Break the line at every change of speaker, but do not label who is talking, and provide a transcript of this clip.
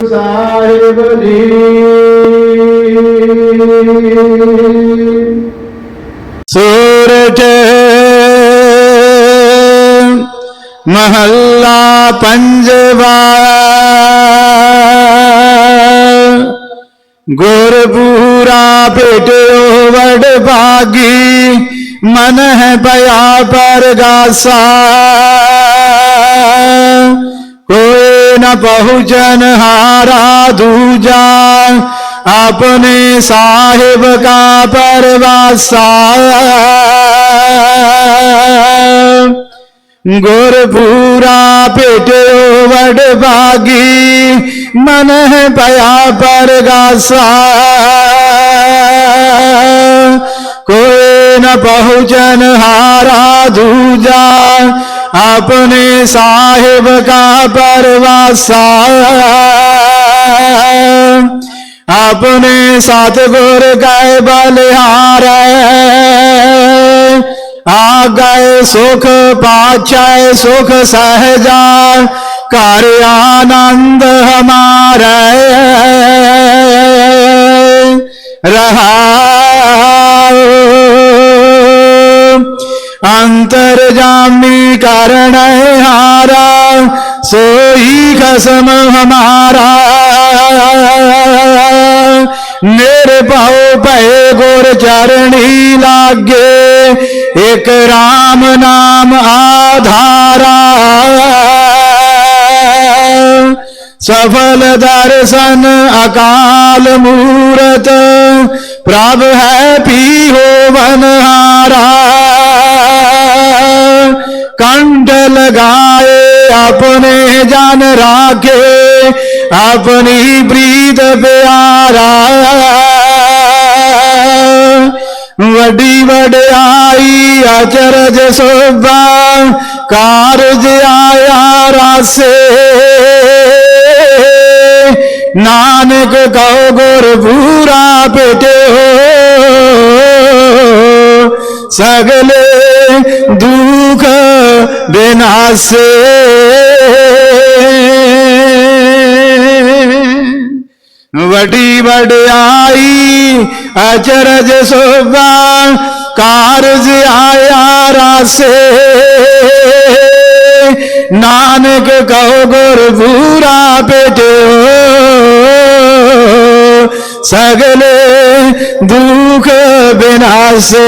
ਸਾਹਿਬ ਜੀ ਸੂਰਜ ਮਹੱਲਾ ਪੰਜਵਾ ਗੁਰਪੂਰਾ ਭੇਟਿਓ ਵਡ ਭਾਗੀ ਮਨ ਹੈ ਭਇਆ ਪਰਗਾਸਾ कोई न पहुँचन हारा दूजा, अपने साहिब का परवासा। गुरपूरा पेटो वड बागी, मन है पया परगासा। कोई न पहुँचन हारा दूजा अपने साहिब का परवासा। अपने सतगुर गए बलिहार आ गए सुख पाचाए सुख सहजा। कर आनंद हमारे। रहा अंतर्जामी कारण हारा, सोई खसम हमारा। मेरे पाओ पे गुर चरणी लागे, एक राम नाम आधारा। सफल दर्शन अकाल मूरत, प्रभ है पी हो बनहारा लगाए अपने जन राखे, अपनी प्रीत प्यारा। वडी वड्याई, अचरज शोभा, कारज आया रासे। नानक कहो, गुर पूरा पेटे। हो सगले बिनासे। वडी वड्याई, अचरज शोभा कारज आया रासे। नानक कहो, गुर पूरा हो सगले दुख बिनासे।